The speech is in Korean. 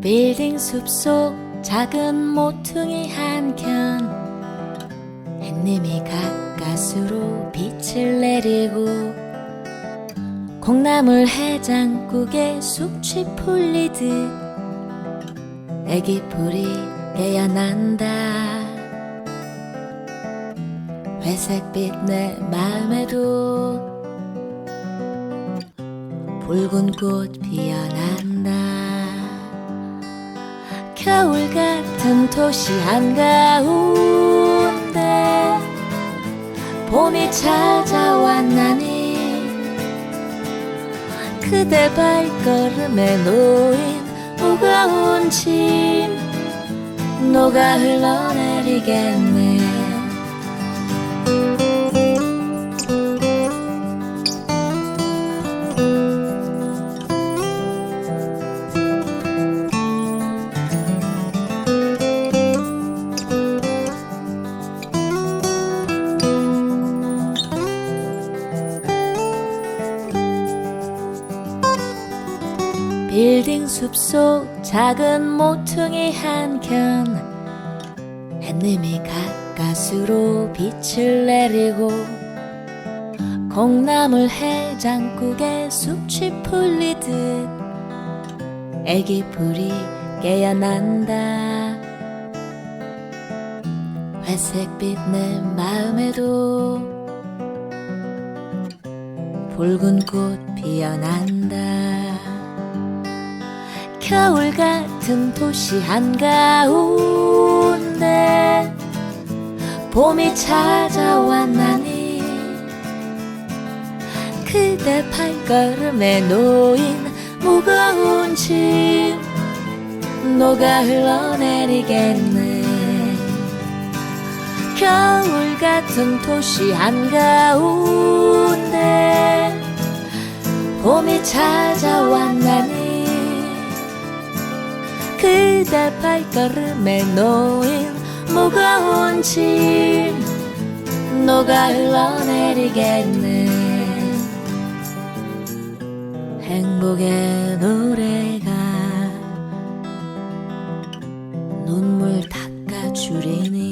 빌딩 숲속 작은 모퉁이 한켠. 햇님이 가까스로 빛을 내리고 콩나물 해장국에 숙취 풀리듯 애기 풀이 깨어난다 회색빛 내 마음에도 붉은 꽃 피어난다. 겨울 같은 도시 한가운데 봄이 찾아왔나니 그대 발걸음에 놓인 무거운 짐 녹아 흘러내리겠네 빌딩 숲속 작은 모퉁이 한켠. 햇님이 가까스로 빛을 내리고 콩나물 해장국에 숙취 풀리듯 애기 풀이 깨어난다. 회색빛 내 마음에도 붉은 꽃 피어난다 겨울 같은 도시 한가운데 봄이 찾아왔나니 그대 발걸음에 놓인 무거운 짐 녹아 흘러내리겠네. 겨울 같은 도시 한가운데 봄이 찾아왔나니 그대 발걸음에 놓인 무거운 짐. 녹아 흘러내리겠네. 행복의 노래가 눈물 닦아주리니.